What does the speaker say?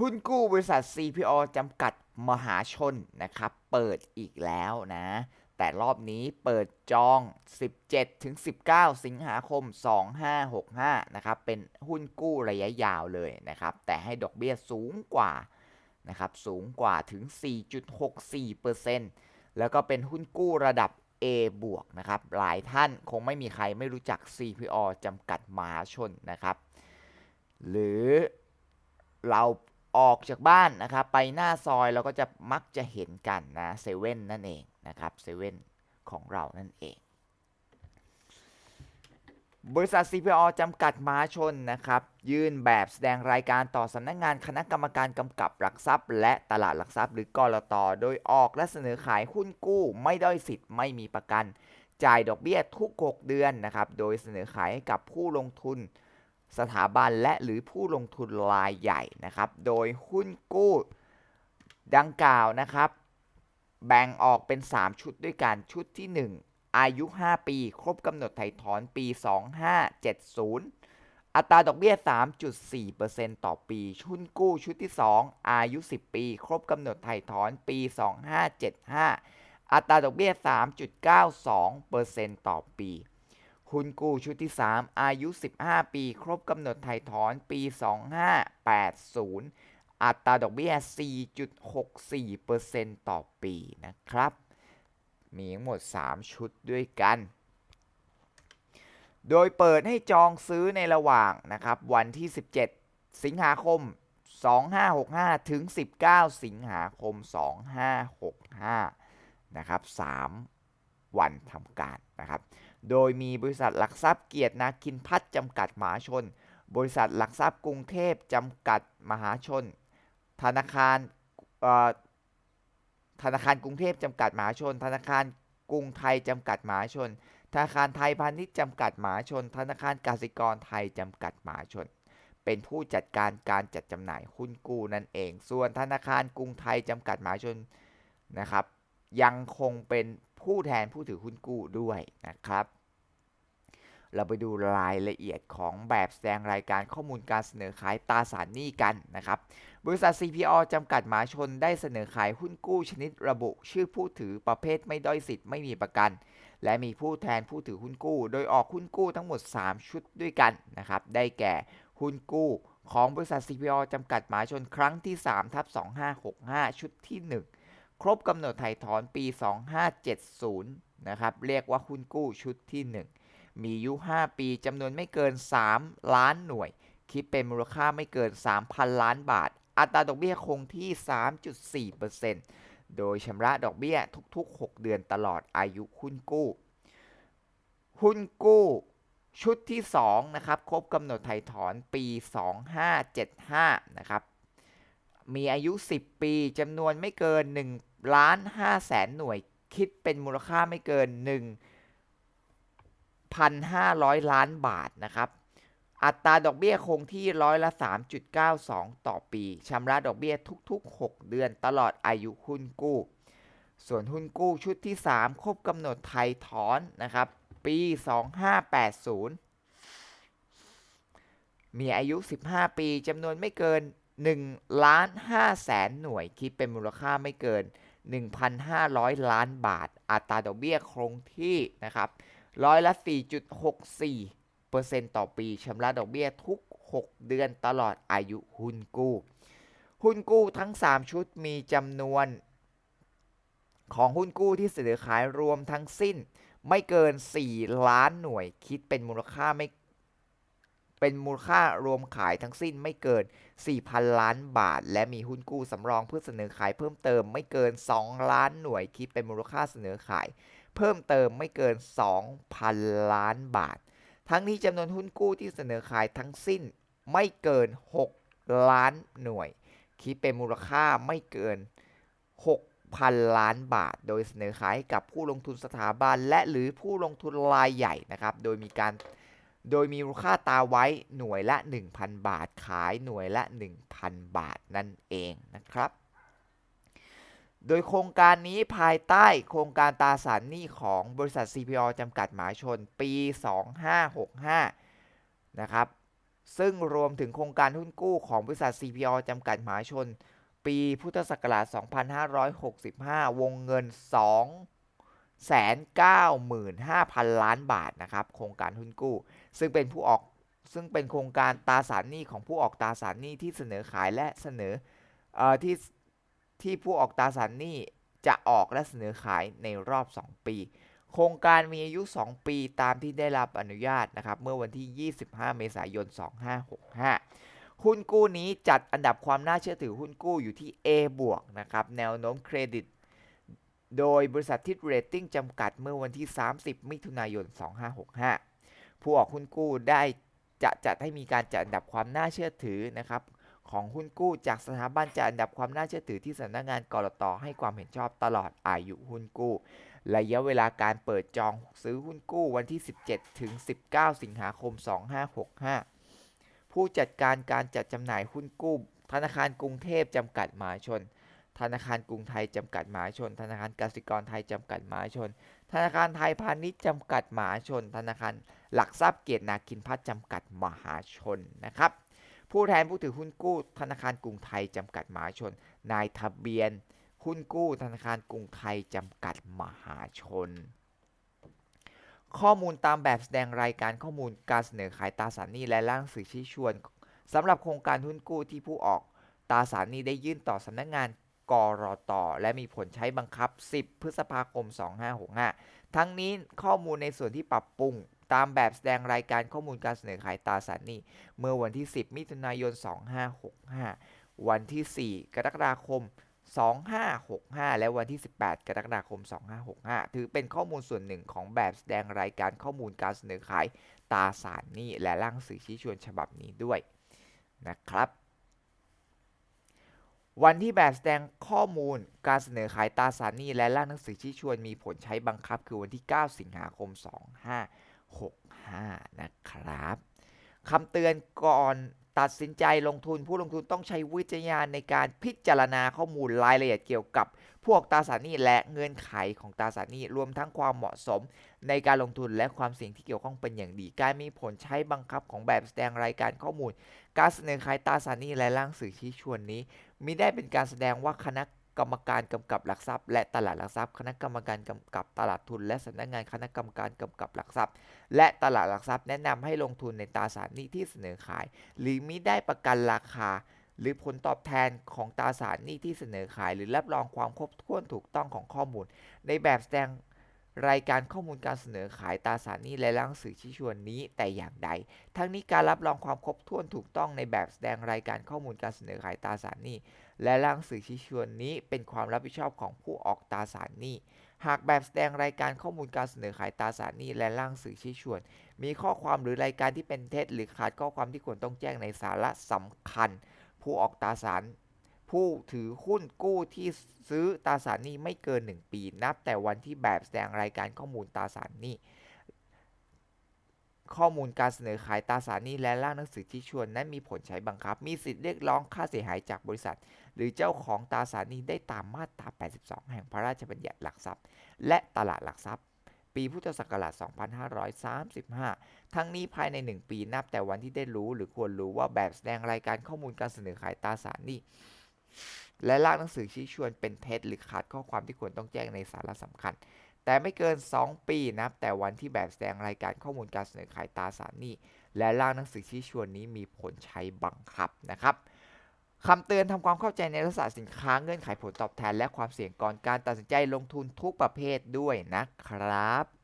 หุ้นกู้บริษัท CPO จำกัดมหาชนนะครับ เปิดอีกแล้วนะ แต่รอบนี้เปิดจอง 17ถึง19 สิงหาคม 2565 นะครับ เป็นหุ้นกู้ระยะยาวเลยนะครับ แต่ให้ดอกเบี้ยสูงกว่านะครับ สูงกว่าถึง 4.64%แล้วก็เป็นหุ้นกู้ระดับ A บวกนะครับ หลายท่านคงไม่มีใครไม่รู้จัก CPO จำกัดมหาชนนะครับ หรือเรา ออกจากบ้านนะครับไปหน้าซอยเราก็จะมักจะเห็นกันนะเซเว่นนั่นเองนะครับเซเว่นของเรานั่นเอง บริษัท CPO จำกัดมาชนนะครับ ยื่นแบบแสดงรายการต่อสำนักงงานคณะกรรมการกำกับหลักทรัพย์ และตลาดหลักทรัพย์หรือกรตโดยออกและเสนอขายหุ้นกู้ ไม่ด้อยสิทธิ์ไม่มีประกัน จ่ายดอกเบี้ยทุก 6 เดือนนะครับ โดยเสนอขายให้กับผู้ลงทุน สถาบันและหรือผู้ลงทุนรายใหญ่นะครับ โดยหุ้นกู้ดังกล่าวนะครับ แบ่งออกเป็น 3 ชุดด้วยกัน ชุดที่ 1 อายุ 5 ปี ครบกำหนดไถ่ถอนปี 2570 อัตราดอกเบี้ย 3.4%ต่อปีหุ้นกู้ชุดที่ 2 อายุ 10 ปี ครบกำหนดไถ่ถอนปี 2575 อัตราดอกเบี้ย 3.92%ต่อปี หุ้นกู้ชุดที่ 3 อายุ 15 ปี ครบกำหนดไถ่ถอนปี 2580 อัตราดอกเบี้ย 4.64%ต่อปีนะครับ มีทั้งหมด 3 ชุดด้วยกัน โดยเปิดให้จองซื้อในระหว่างนะครับ วันที่ 17 สิงหาคม 2565 ถึง 19 สิงหาคม 2565 นะครับ 3 วันทำการนะครับ โดยมีบริษัทหลักทรัพย์เกียรตินาคินพัฒจำกัดมหาชน บริษัทหลักทรัพย์กรุงเทพจำกัดมหาชน ธนาคารธนาคารกรุงเทพจำกัดมหาชน ธนาคารกรุงไทยจำกัดมหาชน ธนาคารไทยพาณิชย์จำกัดมหาชน ธนาคารกสิกรไทยจำกัดมหาชน เป็นผู้จัดการการจัดจำหน่ายหุ้นกู้นั่นเอง ส่วนธนาคารกรุงไทยจำกัดมหาชนนะครับ ยังคงเป็นผู้แทนผู้ถือหุ้นกู้ด้วยนะครับ เราไปดูรายละเอียดของแบบแสดงรายการข้อมูลการเสนอขายตราสารหนี้กันนะครับ บริษัท CPO จำกัดหมาชนได้เสนอขายหุ้นกู้ชนิดระบุชื่อผู้ถือประเภทไม่ด้อยสิทธิ์ไม่มีประกัน และมีผู้แทนผู้ถือหุ้นกู้ โดยออกหุ้นกู้ทั้งหมด 3 ชุดด้วยกันนะครับ ได้แก่หุ้นกู้ของบริษัท CPO จำกัดหมาชนครั้งที่3ทับ2565 ชุดที่ 1 ครบกำหนดไถ่ถอนปี 2570นะครับ เรียกว่าหุ้นกู้ชุดที่ 1 มีอายุ 5 ปีจำนวนไม่เกิน 3 ล้านหน่วย คิดเป็นมูลค่าไม่เกิน 3,000 ล้านบาท อัตราดอกเบี้ยคงที่ 3.4%โดยชำระดอกเบี้ยทุก ๆ 6 เดือนตลอดอายุหุ้นกู้ หุ้นกู้ชุดที่ 2 นะครับ ครบกำหนดไถ่ถอนปี 2575 นะครับ มีอายุ 10 ปีจำนวนไม่เกิน1ล้าน5แสนหน่วย คิดเป็นมูลค่าไม่เกิน1 1,500 ล้านบาทนะครับ อัตราดอกเบี้ยคงที่ร้อยละ 3.92 ต่อปีชำระดอกเบี้ยทุกๆ 6 เดือนตลอดอายุหุ้นกู้ ส่วนหุ้นกู้ชุดที่ 3 ครบกำหนดไทยถอนนะครับ ปี 2580 มีอายุ 15 ปีจำนวนไม่เกิน1ล้าน5แสนหน่วย คิดเป็นมูลค่าไม่เกิน 1,500 ล้านบาท อัตราดอกเบี้ยคงที่นะครับ ร้อยละ 4.64%ต่อปีชำระดอกเบี้ยทุก 6 เดือนตลอดอายุหุ้นกู้ หุ้นกู้ทั้ง 3 ชุดมีจำนวนของหุ้นกู้ที่เสนอขายรวมทั้งสิ้นไม่เกิน 4 ล้านหน่วยคิดเป็นมูลค่าไม่เป็นมูลค่ารวมขายทั้งสิ้นไม่เกิน 4,000 ล้านบาท และมีหุ้นกู้สำรองเพื่อเสนอขายเพิ่มเติมไม่เกิน 2 ล้านหน่วยคิดเป็นมูลค่าเสนอขาย เพิ่มเติมไม่เกิน 2,000 ล้านบาท ทั้งนี้จำนวนหุ้นกู้ที่เสนอขายทั้งสิ้นไม่เกิน 6 ล้านหน่วย คิดเป็นมูลค่าไม่เกิน 6,000 ล้านบาท โดยเสนอขายกับผู้ลงทุนสถาบันและหรือผู้ลงทุนรายใหญ่นะครับ โดยมีการโดยมีมูลค่าตาไว้หน่วยละ 1,000 บาท ขายหน่วยละ 1,000 บาทนั่นเองนะครับ โดยโครงการนี้ภายใต้โครงการตราสารหนี้ของบริษัท CPO จำกัดหมายชนปี 2565 นะครับ ซึ่งรวมถึงโครงการหุ้นกู้ของบริษัท CPO จำกัดหมหาชน ปีพุทธศักราช 2565 วงเงิน295,000 ล้านบาทนะครับ โครงการหุ้นกู้ ซึ่งเป็นผู้ออกซึ่งเป็นโครงการตราสารหนี้ของผู้ออกตราสารหนี้ที่เสนอขายและเสนออที่ ที่ผู้ออกตราสารหนี้จะออกและเสนอขายในรอบ 2 ปี โครงการมีอายุ 2 ปีตามที่ได้รับอนุญาตนะครับเมื่อวันที่ 25 เมษายน 2565 หุ้นกู้นี้จัดอันดับความน่าเชื่อถือหุ้นกู้อยู่ที่ A บวกนะครับแนวโน้มเครดิต โดยบริษัททิดเรตติ้งจำกัดเมื่อวันที่ 30 มิถุนายน 2565 ผู้ออกหุ้นกู้ได้จะจัดให้มีการจัดอันดับความน่าเชื่อถือนะครับ ของหุ้นกู้จากสถาบันจัดอันดับความน่าเชื่อถือที่สำนักงานกรตให้ความเห็นชอบตลอดอายุหุ้นกู้ ระยะเวลาการเปิดจองซื้อหุ้นกู้วันที่ 17 ถึง 19 สิงหาคม 2565 ผู้จัดการการจัดจำหน่ายหุ้นกู้ ธนาคารกรุงเทพจำกัดมหาชน ธนาคารกรุงไทยจำกัดมหาชน ธนาคารกสิกรไทยจำกัดมหาชน ธนาคารไทยพาณิชย์จำกัดมหาชน ธนาคารหลักทรัพย์เกียรตินาคินพัฒน์จำกัดมหาชนนะครับ ผู้แทนผู้ถือหุ้นกู้ธนาคารกรุงไทยจำกัดมหาชน นายทะเบียนหุ้นกู้ธนาคารกรุงไทยจำกัดมหาชน ข้อมูลตามแบบแสดงรายการข้อมูลการเสนอขายตราสารหนี้และร่างสื่อชี้ชวนสำหรับโครงการหุ้นกู้ที่ผู้ออกตราสารหนี้ได้ยื่นต่อสำนักงานกรอตอและมีผลใช้บังคับ 10 พฤษภาคม 2565 ทั้งนี้ข้อมูลในส่วนที่ปรับปรุง ตามแบบแสดงรายการข้อมูลการเสนอขายตราสารหนี้ เมื่อวันที่ 10 มิถุนายน 2565 วันที่ 4 กรกฎาคม 2565 และวันที่ 18 กรกฎาคม 2565 ถือเป็นข้อมูลส่วนหนึ่งของแบบแสดงรายการข้อมูลการเสนอขายตราสารหนี้ และร่างสือชี้ชวนฉบับนี้ด้วยนะครับวันที่แบบแสดงข้อมูลการเสนอขายตราสารหนี้และร่างหนังสือชี้ชวนมีผลใช้บังคับคือวันที่ 9 สิงหาคม 2565 นะครับคำเตือนก่อนตัดสินใจลงทุนผู้ลงทุนต้องใช้วิจารณญาณในการพิจารณาข้อมูลรายละเอียดเกี่ยวกับ พวกตราสารหนี้และเงื่อนไขของตราสารหนี้รวมทั้งความเหมาะสม ในการลงทุนและความเสี่ยงที่เกี่ยวข้องเป็นอย่างดี การมีผลใช้บังคับของแบบแสดงรายการข้อมูล การเสนอขายตราสารหนี้และร่างสื่อชี้ชวนนี้มิได้เป็นการแสดงว่าคณะ กรรมการกำกับหลักทรัพย์ และตลาดหลักทรัพย์ คณะกรรมการกำกับตลาดทุน และสำนักงานคณะกรรมการกำกับหลักทรัพย์ และตลาดหลักทรัพย์แนะนำให้ลงทุนในตราสารหนี้ที่เสนอขาย หรือมิได้ประกันราคา หรือผลตอบแทนของตราสารหนี้ที่เสนอขาย หรือรับรองความครบถ้วนถูกต้องของข้อมูล ในแบบแสดง รายการข้อมูลการเสนอขายตราสารหนี้และร่างสื่อชี้ชวนนี้แต่อย่างใด ทั้งนี้การรับรองความครบถ้วนถูกต้องในแบบแสดงรายการข้อมูลการเสนอขายตราสารหนี้และร่างสื่อชี้ชวนนี้เป็นความรับผิดชอบของผู้ออกตราสารหนี้หากแบบแสดงรายการข้อมูลการเสนอขายตราสารหนี้และร่างสื่อชี้ชวน มีข้อความหรือรายการที่เป็นเท็จหรือขาดข้อความที่ควรต้องแจ้งในสาระสำคัญ ผู้ออกตราสาร ผู้ถือหุ้นกู้ที่ซื้อตราสารหนี้ไม่เกิน 1 ปี นับแต่วันที่แบบแสดงรายการข้อมูลตราสารหนี้ข้อมูลการเสนอขายตราสารหนี้และร่างหนังสือที่ชวนนั้นมีผลใช้บังคับ มีสิทธิเรียกร้องค่าเสียหายจากบริษัท หรือเจ้าของตราสารหนี้ได้ตามมาตรา 82 แห่งพระราชบัญญัติหลักทรัพย์ และตลาดหลักทรัพย์ ปีพุทธศักราช 2535 ทั้งนี้ภายใน 1 ปีนับแต่วันที่ได้รู้หรือควรรู้ว่าแบบแสดงรายการข้อมูลการเสนอขายตราสารหนี้ และร่างหนังสือชี้ชวนเป็นเท็จหรือขาดข้อความที่ควรต้องแจ้งในสาระสำคัญ แต่ไม่เกิน 2 ปีนับแต่วันที่แบบแสดงรายการข้อมูลการเสนอขายตราสารหนี้และร่างหนังสือชี้ชวนนี้มีผลใช้บังคับนะครับคำเตือนทำความเข้าใจในลักษณะสินค้าเงื่อนไขผลตอบแทน และความเสี่ยงก่อนการตัดสินใจลงทุนทุกประเภทด้วยนะครับ